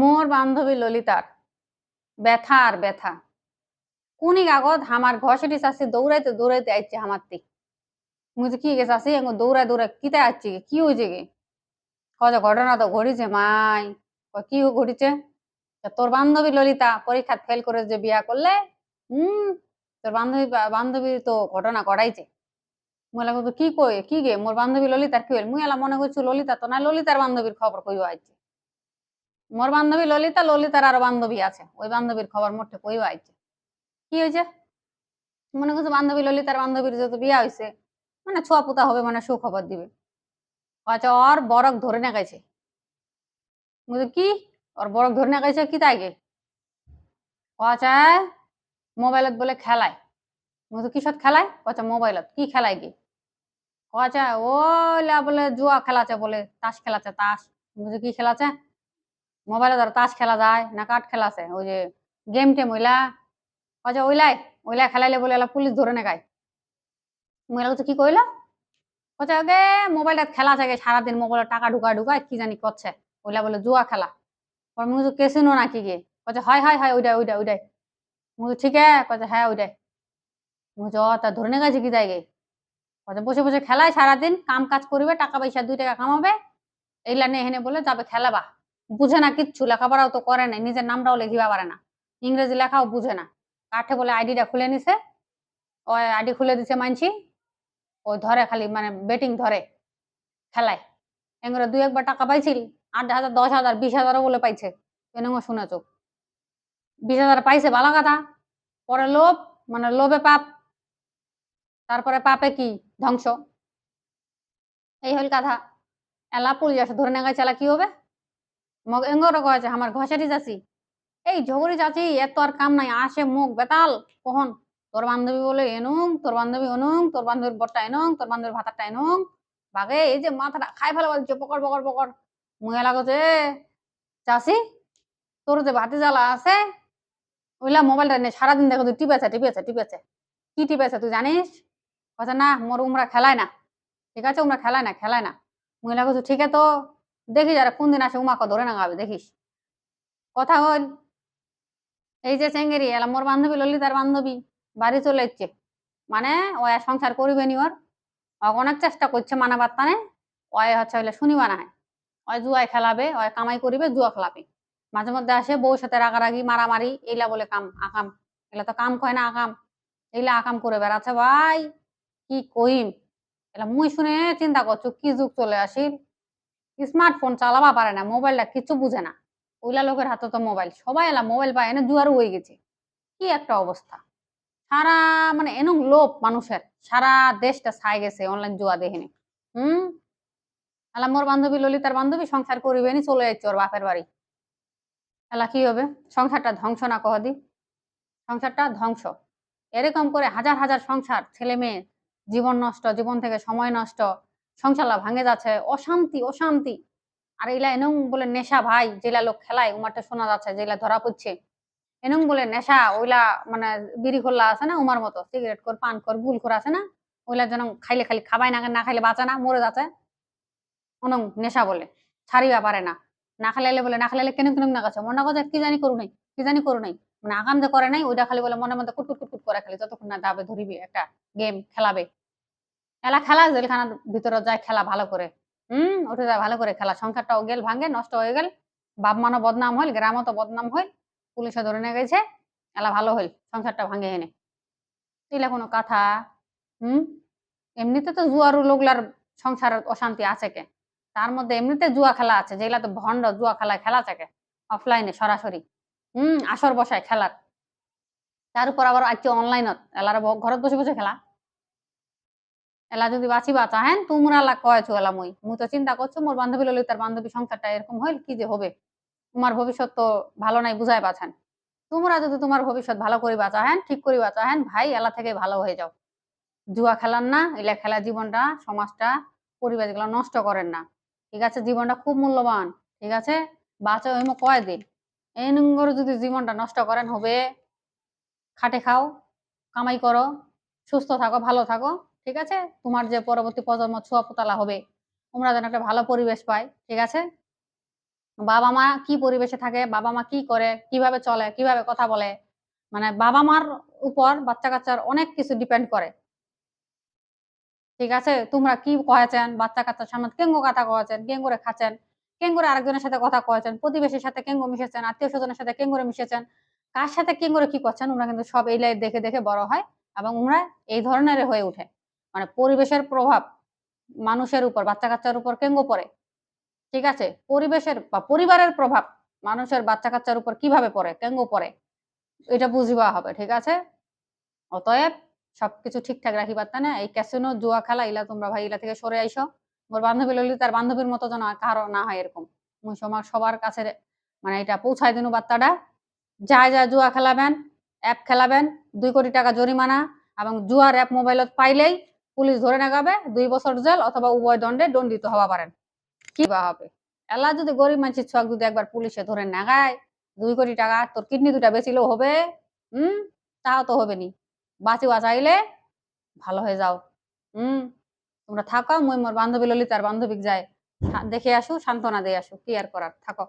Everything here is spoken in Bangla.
মোর বান্ধবী ললিতার। ব্যথা আর ব্যথা। কোনি কাগজ আমার ঘষেটি চাষি দৌড়াইতে দৌড়াইতে আইছে আমার তি। যে কি গে চাষি, এঙ্গো দৌড়াই দৌড়াই কিতে আসছি গে? কি হয়েছে গে? কত ঘটনা তো ঘটিছে মাই। কি ঘটিছে? তোর বান্ধবী ললিতা পরীক্ষা ফেল করে যে বিয়া করলে, হুম, তোর বান্ধবী বান্ধবী তো ঘটনা ঘটাইছে। মুই লাগো কি কই? কি গে? মোর বান্ধবী ললিতার কি হইল? মুই এলা মনে করছি ললিতা তো না, ললিতার বান্ধবীর খবর কইও আইছে মোর বান্ধবী ললিতা, ললিতার আরও বান্ধবী আছে। ওই বান্ধবীর খবর মোটে কইও আইছে। কি হয়েছে মনে করছে বান্ধবী ললিতার বান্ধবীর যত বিয়া হয়েছে মানে ছোয়া পুতা হবে মানে সুখবর দিবে। আচ্ছা ওর বরক ধরে না গেছে। বুঝলি কি? ওর বরক ধরে না গেছে কি তাই আচ্ছা মোবাইলত বলে খেলায়। বুঝলি কিসত খেলায়? আচ্ছা মোবাইলত, কি খেলায় গে? আচ্ছা ওইলা বলে জুয়া খেলাছে বলে, তাস খেলাছে, তাস। বুঝলি কি খেলাছে? মোবাইলে ধর তাস খেলা যায়, না কাঠ খেলাছে ওই যে গেম টেম ওইলা আচ্ছা ওইলাই, ওইলা খেলাইলে বলে এলা পুলিশ ধরে না গায় মহিলা কি কইলো? আচ্ছা আগে মোবাইলটা খেলা থাকে সারাদিন মোবাইলে টাকা ঢুকা ঢুকায় কি জানি করছে। ওইলা বলে, জুয়া খেলা। পর মুই কেসিনো নাকি গে? কচ্ছে হয় হয় হয় ওইটাই ওইটাই ওইটাই মুই ঠিক আছে। কচ্ছে হ্যাঁ ওইটাই জ তা ধরে নিয়ে গেছে কি যাই গে? কচ্ছে বসে বসে খেলায় সারাদিন, কাম কাজ করবে, টাকা পয়সা দুই টাকা কামাবে, এইলা নিয়ে এখানে বলে যাবে, খেলাবা। বুঝে না কিচ্ছু, লেখাপড়াও তো করে নাই, নিজের নামটাও লেখিবা পারে না। ইংরেজি লেখাও বুঝে না। কাঠে বলে আইডিটা খুলে নিছে ওই আইডি খুলে দিছে মানছি, ও ধরে খালি মানে বেটিং ধরে, খেলায়। এগুলো দুই একবার টাকা পাইছিল, আট হাজার, দশ হাজার, বিশ হাজারও বলে পাইছে। এনেও শুনেছ। বিশ হাজার পাইছে ভালো কথা, পরে লোভ মানে লোভে পাপ, তারপরে পাপে কি? ধ্বংস। এই হল কথা। এলা পুলিশ ধরে নেগা চালা, কি হবে? মগ এঙ্গরও কয়েছে আমার ঘষারি চাচি এই ঝগড়ি চাচি এত আর কাম নাই, আসে মুখ বেতাল। কখন? তোর বান্ধবী বলে, এনুং, তোর বান্ধবী অনুং তোর বান্ধবীর বরটা এনুং, তোর বান্ধবীর ভাতারটা এনুং। বাগে, এই যে মাথাটা খাই ফেলা বলছে পকড় পকড় পকড় মুহে লাগছে চাষি তোর যে ভাতি জ্বালা আছে, ওইলা মোবাইলটা নিয়ে সারাদিন দেখো তুই টিপেছে টিপেছে টিপেছে। কি টিপেছে তুই জানিস? বলছে না, মোর উমরা খেলায় না। ঠিক আছে, উমরা খেলায় না খেলায় না। মহিলা কছে ঠিক আছে তো। দেখি যারা কোন দিন আসে উমাকে ধরে না গাবে দেখিস। কথা হল, এই যে চেঙ্গেরি এলা মোর বান্ধবী, ললিতার বান্ধবী, বাড়ি চলে এসছে। মানে ও সংসার করিবে নি ওর। অনেক চেষ্টা করছে মানা বার্তানে ওই হচ্ছে হইলে শুনিবা না ওই জুয়ায় খেলাবে, ওই কামাই করিবে, জুয়া খেলাবে। মাঝে মধ্যে আসে বউর সাথে রাগারাগি, মারামারি, এইলা বলে কাম, আকাম। এলা তো কাম কয় না আকাম। এইলা আকাম করে বেড়াচ্ছে, ভাই, কি কইম? এলা মুই শুনে চিন্তা করছ, কি যুগ চলে আসিল? স্মার্টফোন চালাবা পারে না, মোবাইলটা কিছু বুঝে না। ওইলা লোকের হাতে তো মোবাইল, সবাই এলা মোবাইল পায়, এনে জুয়ারও হয়ে গেছে। কি একটা অবস্থা। সারা মানে এনম লোভ মানুষের, সারা দেশটা ছাই গেছে অনলাইন জুয়া দেখিনি। হুম? এলা মোর বান্ধবী ললিতার বান্ধবী সংসার করিবে নি, চলে যাচ্ছে ওর বাপের বাড়ি। এলা কি হবে? সংসারটা ধ্বংস না কহদি সংসারটা ধ্বংস। এরকম করে হাজার হাজার সংসার, ছেলে মেয়ে, জীবন নষ্ট, জীবন থেকে সময় নষ্ট সংসারলা ভাঙে যাচ্ছে, অশান্তি অশান্তি। আর এলা এনং বলে নেশা ভাই, যেলা লোক খেলায়, উমারটা শোনা যাচ্ছে, যেলা ধরা পড়ছে। এনং বলে নেশা, ওইলা মানে বিড়ি খোল্লা আছে না উমার মতো, সিগারেট কর, পান কর গুল কর আছে না, ওইলা যেন খাইলে খালি খাবাই না না খাইলে বাঁচে না, মরে যাচ্ছে। অনং নেশা বলে, ছাড়িবা পারে না। না খালাইলে বলে, না খালাইলে কেন কেন না কাছে, মনে কথা কি জানি করু নাই, কি জানি করু নাই। মানে আগাম যে করে নাই ওইটা খালি বলে মনে মধ্যে কুটকুট কুটকুট করে খালি, যতক্ষণ না দাবে ধরিবি, একটা গেম খেলাবে। এলা খেলা জেলখানার ভিতরে যায় খেলা ভালো করে। হম, উঠে যায় ভালো করে খেলা। সংসারটাও গেল ভাঙে, নষ্ট হয়ে গেল। বাপ মানও বদনাম হইল, গ্রামও তো বদনাম হইল। পুলিশে ধরে নিয়ে গেছে, এলা ভালো হইল, সংসারটা ভাঙে এনে। এলা কোনো কথা, হুম? এমনিতে তো জুয়ারু লোকলার সংসার অশান্তি আছে কে? তার মধ্যে এমনিতে জুয়া খেলা আছে, যেগুলা তো ভণ্ড জুয়া খেলা খেলা থাকে অফলাইনে সরাসরি। হুম, আসর বসায় খেলার। তার উপর আবার আজকে অনলাইনত এলার ঘরত বসে বসে খেলা। এলা যদি বাঁচি বাঁচিবা চাহেন তোমরা লা কয়েছো এলা মই। মুই তো চিন্তা করছ, মোর বান্ধবী ললিতার বান্ধবী সংসারটা এরকম হইল, কি যে হবে? তোমার ভবিষ্যৎ তো ভালো নাই বুঝাই পাচ্ছেন তোমরা যদি তোমার ভবিষ্যৎ ভালো করিবা চাহেন ঠিক করিবা চাহেন ভাই, এলা থেকে ভালো হয়ে যাও। জুয়া খেলার না, এলা খেলা জীবনটা, সমাজটা পরিবেশগুলো নষ্ট করেন না। ঠিক আছে, জীবনটা খুব মূল্যবান, ঠিক আছে? বাঁচো এমন কয় দিন এই নঙ্গর যদি জীবনটা নষ্ট করেন, হবে। খাটে খাও, কামাই করো, সুস্থ থাকো, ভালো থাকো। ঠিক আছে? তোমার যে পরবর্তী প্রজন্ম ছোঁয়া পোতালা হবে, তোমরা যেন একটা ভালো পরিবেশ পায়, ঠিক আছে? বাবা মা কি পরিবেশে থাকে, বাবা মা কি করে, কীভাবে চলে, কীভাবে কথা বলে মানে বাবা মার উপর বাচ্চা কাচ্চার অনেক কিছু ডিপেন্ড করে। ঠিক আছে? তোমরা কি কয়েছেন? বাচ্চা কাচ্চার সামনে কেঙ্গো কথা কয়েছেন, কেঙ্গুরে খাচ্ছেন, কেঙ্গুরে আরেকজনের সাথে কথা কয়েছেন, প্রতিবেশীর সাথে কেঙ্গো মিশেছেন আত্মীয় স্বজনের সাথে কেঙ্গুরে মিশেছেন, কার সাথে কেঙ্গুরে কি করছেন ওরা কিন্তু সব এই লাইট দেখে দেখে বড় হয় এবং ওরা এই ধরনের হয়ে ওঠে। মানে পরিবেশের প্রভাব মানুষের উপর বাচ্চা কাচ্চার উপর কেঙ্গো পড়ে? ঠিক আছে? পরিবেশের বা পরিবারের প্রভাব মানুষের বাচ্চা কাচ্চার উপর কীভাবে পড়ে? কেঙ্গো পড়ে? এটা বুঝবা হবে, ঠিক আছে? অতএব সবকিছু ঠিকঠাক রাখি পারতা না এই ক্যাসিনো, জুয়া খেলা, ইলা তোমরা ভাই, ইলা থেকে সরে আইসো। মোর বান্ধবী ললি তার বান্ধবীর মতো যেন কারও না হয় এরকম। মুই সমার সবার কাছে মানে এটা পৌঁছায় দিনু বার্তাটা। যায় যায়, জুয়া খেলাবেন, অ্যাপ খেলাবেন, দুই কোটি টাকা জরিমানা এবং জুয়ার অ্যাপ মোবাইলত পাইলেই পুলিশ ধরে নাগাবে, দুই বছর জেল অথবা উভয় দণ্ডে দণ্ডিত হওয়া পারেন। কি বা হবে? এলা যদি গরিব মানুষের ছক যদি একবার পুলিশে ধরে নাগায়, দুই কোটি টাকা তোর কিডনি দুটা বেচিলেও হবে হুম তাও তো হবে নি বাঁচি বাঁচাইলে ভালো হয়ে যাও হুম তোমরা থাকো, মুই মোর বান্ধবী ললিতার বান্ধবীক যায় দেখে আসু, সান্ত্বনা দিয়ে আসু, কি আর করার, থাকো।